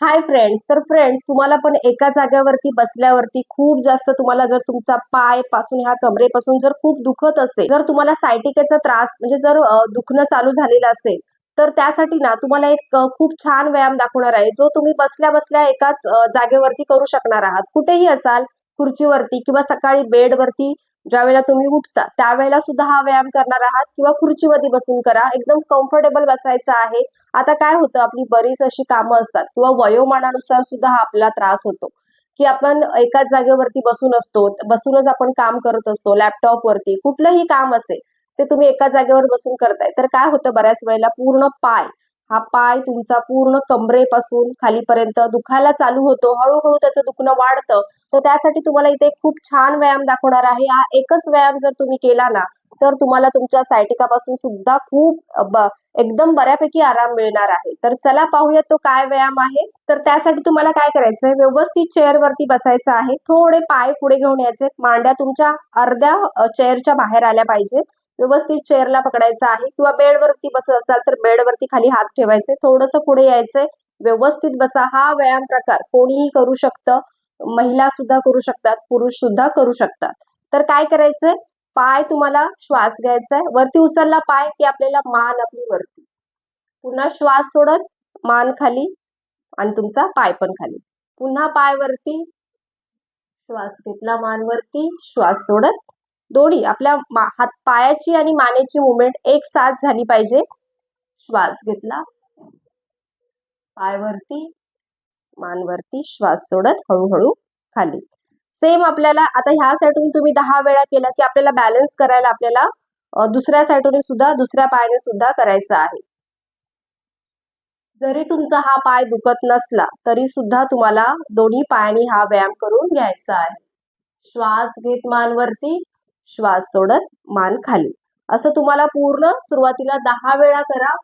Hi friends तर friends तुम्हाला पण एका जागेवरती बसल्यावरती खूप जास्त तुम्हाला जर तुमचा पायपासून ह्या कमरेपासून जर खूप दुखत असेल जर तुम्हाला सायटिकेचा त्रास म्हणजे जर दुखणं चालू झालेलं असेल तर त्यासाठी ना तुम्हाला एक खूप छान व्यायाम दाखवणार आहे जो तुम्ही बसल्या बसल्या एकाच जागेवरती करू शकणार आहात. कुठेही असाल खुर्चीवरती किंवा सकाळी बेडवरती ज्यावेळेला तुम्ही उठता त्यावेळेला सुद्धा हा व्यायाम करणार आहात किंवा खुर्चीवरती बसून करा. एकदम कम्फर्टेबल बसायचं आहे. आता काय होतं आपली बरीच अशी कामं असतात किंवा वयोमानानुसार सुद्धा हा आपला त्रास होतो. की आपण एकाच जागेवरती बसून असतो बसूनच आपण काम करत असतो लॅपटॉपवरती कुठलंही काम असेल ते तुम्ही एका जागेवर बसून करताय. तर काय होतं बऱ्याच वेळेला पूर्ण पाय हा पाय तुमचा पूर्ण कमरेपासून खालीपर्यंत दुखायला चालू होतो. हळूहळू त्याचं दुखणं वाढतं. तर त्यासाठी तुम्हाला इथे खूप छान व्यायाम दाखवणार आहे. हा एकच व्यायाम जर तुम्ही केला ना तर तुम्हाला तुमच्या सायटिकापासून सुद्धा खूप एकदम बऱ्यापैकी आराम मिळणार आहे. तर चला पाहूया तो काय व्यायाम आहे. तर त्यासाठी तुम्हाला काय करायचंय व्यवस्थित चेअर वरती बसायचं आहे. थोडे पाय पुढे घेऊन यायचे मांड्या तुमच्या अर्ध्या चेअरच्या बाहेर आल्या पाहिजेत. व्यवस्थित चेअरला पकडायचं आहे. किंवा बेडवरती बसत असाल तर बेडवरती खाली हात ठेवायचे. थोडंसं पुढे यायचंय. व्यवस्थित बसा. हा व्यायाम प्रकार कोणीही करू शकतं. महिला सुद्धा करू शकतात पुरुष सुद्धा करू शकतात. तर काय करायचंय? पाय तुम्हाला श्वास घ्यायचा आहे वरती उचलला पाय की आपल्याला मान आपली वरती. पुन्हा श्वास सोडत मान खाली आणि तुमचा पाय पण खाली. पुन्हा पाय वरती श्वास घेतला मान वरती श्वास सोडत. दोन्ही आपल्या मा- हात पायाची आणि मानेची मुवमेंट एक साथ झाली पाहिजे. श्वास घेतला पाय वरती मान वरती श्वास सोडत हळूहळू खाली. सेम आपल्याला आता ह्या साईडून तुम्ही दहा वेळा केला की आपल्याला बॅलन्स करायला आपल्याला दुसऱ्या साईडने सुद्धा दुसऱ्या पायाने सुद्धा करायचं आहे. जरी तुमचा हा पाय दुखत नसला तरी सुद्धा तुम्हाला दोन्ही पायांनी हा व्यायाम करून घ्यायचा आहे. श्वास घेत मानवरती श्वास सोडत मान खाली. असं तुम्हाला पूर्ण सुरुवातीला दहा वेळा करा.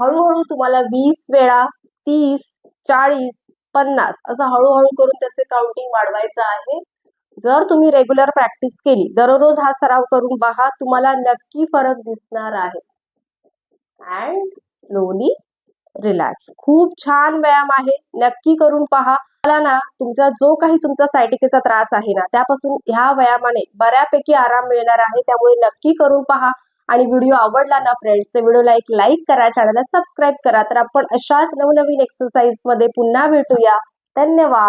हळूहळू तुम्हाला वीस वेळा तीस चाळीस पन्नास असं हळूहळू करून त्याचे काउंटिंग वाढवायचं आहे. जर तुम्ही रेग्युलर प्रॅक्टिस केली दररोज हा सराव करून पहा तुम्हाला नक्की फरक दिसणार आहे. अँड स्लोली रिलॅक्स खूप छान व्यायाम आहे. नक्की करून पहा. मला ना तुमचा जो काही तुमचा सायटिकेचा त्रास आहे ना त्यापासून ह्या व्यायामाने बऱ्यापैकी आराम मिळणार आहे. त्यामुळे नक्की करून पहा. आणि व्हिडिओ आवडला ना फ्रेंड्स तर व्हिडिओला एक लाईक करा चॅनलला सबस्क्राईब करा. तर आपण अशाच नवनवीन एक्सरसाइजमध्ये पुन्हा भेटूया. धन्यवाद.